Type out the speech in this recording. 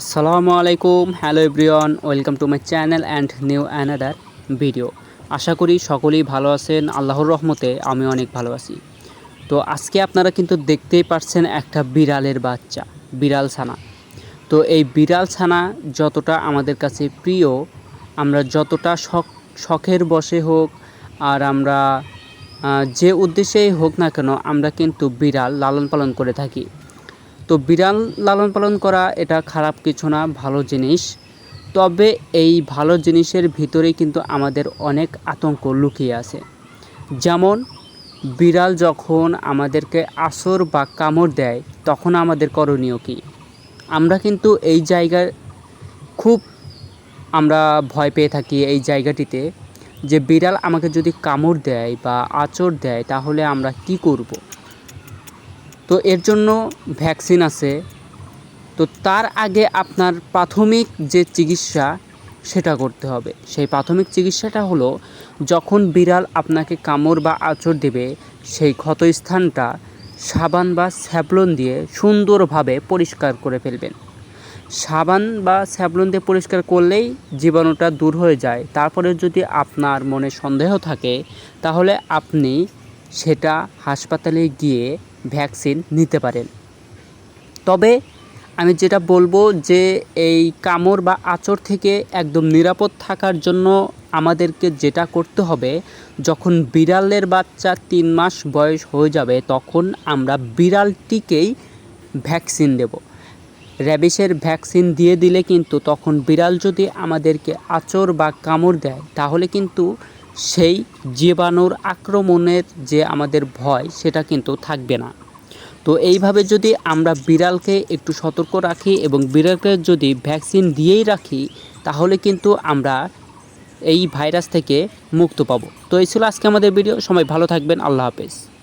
আসসালামু আলাইকুম, hello everyone, welcome to my channel and new another video. আশা করি সকলেই ভালো আছেন, আল্লাহর রহমতে আমি অনেক ভালো আছি। তো আজকে আপনারা কিন্তু দেখতেই পাচ্ছেন একটা বিড়ালের বাচ্চা, বিড়াল ছানা। তো এই বিড়াল ছানা যতটা আমাদের কাছে প্রিয়, আমরা যতটা শখ, শখের বসে হোক আর আমরা যে উদ্দেশ্যেই হোক না কেন, আমরা কিন্তু বিড়াল লালন পালন করে থাকি। তো বিড়াল লালন পালন করা এটা খারাপ কিছু না, ভালো জিনিস। তবে এই ভালো জিনিসের ভিতরেই কিন্তু আমাদের অনেক আতঙ্ক লুকিয়ে আছে। যেমন, বিড়াল যখন আমাদেরকে আসর বা কামড় দেয়, তখন আমাদের করণীয় কী? আমরা কিন্তু এই জায়গায় খুব আমরা ভয় পেয়ে থাকি এই জায়গাটিতে যে বিড়াল আমাকে যদি কামড় দেয় বা আঁচড় দেয়, তাহলে আমরা কি করব। তো এর জন্য ভ্যাকসিন আছে। তো তার আগে আপনার প্রাথমিক যে চিকিৎসা সেটা করতে হবে। সেই প্রাথমিক চিকিৎসাটা হলো, যখন বিড়াল আপনাকে কামড় বা আঁচড় দেবে, সেই ক্ষতস্থানটা সাবান বা স্যাভলন দিয়ে সুন্দরভাবে পরিষ্কার করে ফেলবেন। সাবান বা স্যাভলন দিয়ে পরিষ্কার করলেই জীবাণুটা দূর হয়ে যায়। তারপরে যদি আপনার মনে সন্দেহ থাকে, তাহলে আপনি সেটা হাসপাতালে গিয়ে ভ্যাকসিন নিতে পারেন। তবে আমি যেটা বলব যে এই কামড় বা আঁচড় থেকে একদম নিরাপদ থাকার জন্য আমাদেরকে যেটা করতে হবে, যখন বিড়ালের বাচ্চা তিন মাস বয়স হয়ে যাবে, তখন আমরা বিড়ালটিকেই ভ্যাকসিন দেব। র্যাবিসের ভ্যাকসিন দিয়ে দিলে কিন্তু তখন বিড়াল যদি আমাদেরকে আঁচড় বা কামড় দেয়, তাহলে কিন্তু সেই জীবাণুর আক্রমণের যে আমাদের ভয়, সেটা কিন্তু থাকবে না। তো এইভাবে যদি আমরা বিড়ালকে একটু সতর্ক রাখি এবং বিড়ালকে যদি ভ্যাকসিন দিয়েই রাখি, তাহলে কিন্তু আমরা এই ভাইরাস থেকে মুক্ত পাবো। তো এই ছিল আজকে আমাদের ভিডিও। সবাই ভালো থাকবেন। আল্লাহ হাফেজ।